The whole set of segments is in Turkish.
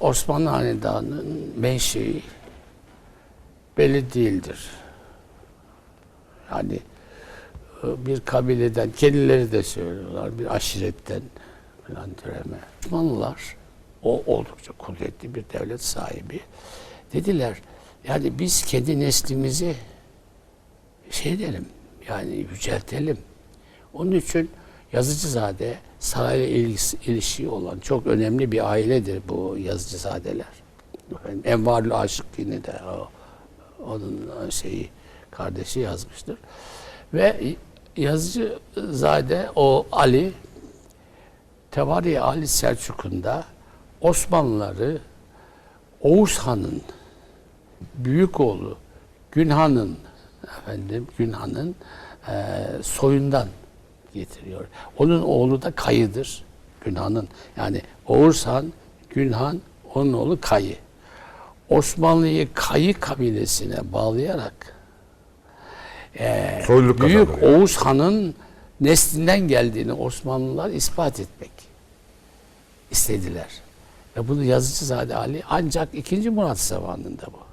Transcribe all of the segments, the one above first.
Osmanlı Hanedanı'nın menşei belli değildir. Yani e, bir kabileden, kendileri de söylüyorlar, bir aşiretten falan türeme. Osmanlılar, o oldukça kudretli bir devlet sahibi. Dediler, yani biz kendi neslimizi şey edelim, yani yüceltelim. Onun için Yazıcızade sarayla ilgisi, ilişiği olan çok önemli bir ailedir bu Yazıcızadeler. Efendim, Envarlı Aşık dini de o, onun şeyi kardeşi yazmıştır. Ve Yazıcızade o Ali Tevari Ali Selçuk'unda Osmanlıları Oğuz Han'ın büyük oğlu Günhan'ın efendim Günhan'ın e, soyundan getiriyor. Onun oğlu da Kayı'dır. Günhan'ın. Yani Oğuz Han, Günhan, onun oğlu Kayı. Osmanlı'yı Kayı kabilesine bağlayarak e, Büyük kazandırıyor. Oğuz Han'ın neslinden geldiğini Osmanlılar ispat etmek istediler. Ve bunu Yazıcızade Ali ancak 2. Murat zamanında bu.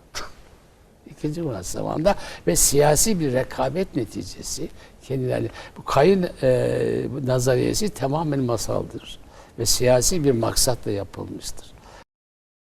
2. Murat zamanında ve siyasi bir rekabet neticesi kendileri bu kayın e, nazariyesi tamamen masaldır ve siyasi bir maksatla yapılmıştır.